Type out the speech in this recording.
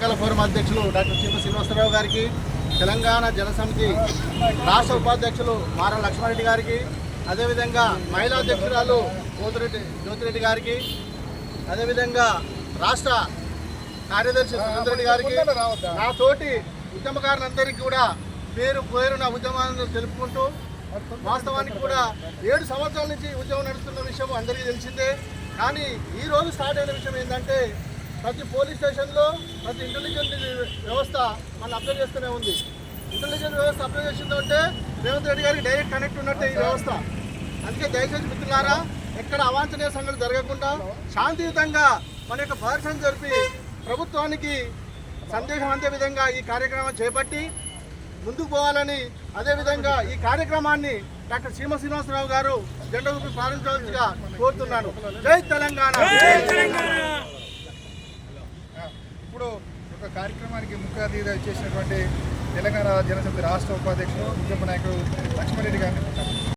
ఎన్నికల ఫోరం అధ్యక్షులు డాక్టర్ చీమ శ్రీనివాసరావు గారికి తెలంగాణ జనసమితి రాష్ట్ర ఉపాధ్యక్షులు మారా లక్ష్మారెడ్డి గారికి అదేవిధంగా మహిళా అధ్యక్షురాలు కోతిరెడ్డి జ్యోతిరెడ్డి గారికి అదేవిధంగా రాష్ట్ర కార్యదర్శి సురేందర్ గారికి నా తోటి ఉద్యమకారులందరికీ కూడా పేరు పేరున నా ఉద్యమాలను తెలుపుకుంటూ వాస్తవానికి కూడా ఏడు సంవత్సరాల నుంచి ఉద్యమం నడుస్తున్న విషయం అందరికీ తెలిసిందే. కానీ ఈరోజు స్టార్ట్ అయిన విషయం ఏంటంటే ప్రతి పోలీస్ స్టేషన్లో ప్రతి ఇంటెలిజెంట్ వ్యవస్థ మన అప్లై చేస్తూనే ఉంది. ఇంటెలిజెంట్ వ్యవస్థ అప్లై చేసిందంటే రేవంత్ రెడ్డి గారికి డైరెక్ట్ కనెక్ట్ ఉన్నట్టే ఈ వ్యవస్థ. అందుకే దయచేసి మిత్రులారా ఎక్కడ అవాంఛనీయ సంఘటన జరగకుండా శాంతియుతంగా మన యొక్క ప్రదర్శన జరిపి ప్రభుత్వానికి సందేశం అందే విధంగా ఈ కార్యక్రమం చేపట్టి ముందుకు పోవాలని అదేవిధంగా ఈ కార్యక్రమాన్ని డాక్టర్ సీమ శ్రీనివాసరావు గారు జెండా ఊపి ప్రారంభించవలసిగా కోరుతున్నాను. జై తెలంగాణ! ఇప్పుడు ఒక కార్యక్రమానికి ముఖ్య అతిథిగా చేసినటువంటి తెలంగాణ జనసమితి రాష్ట్ర ఉపాధ్యక్షుడు ఉద్యమ నాయకుడు లక్ష్మారెడ్డి గారిని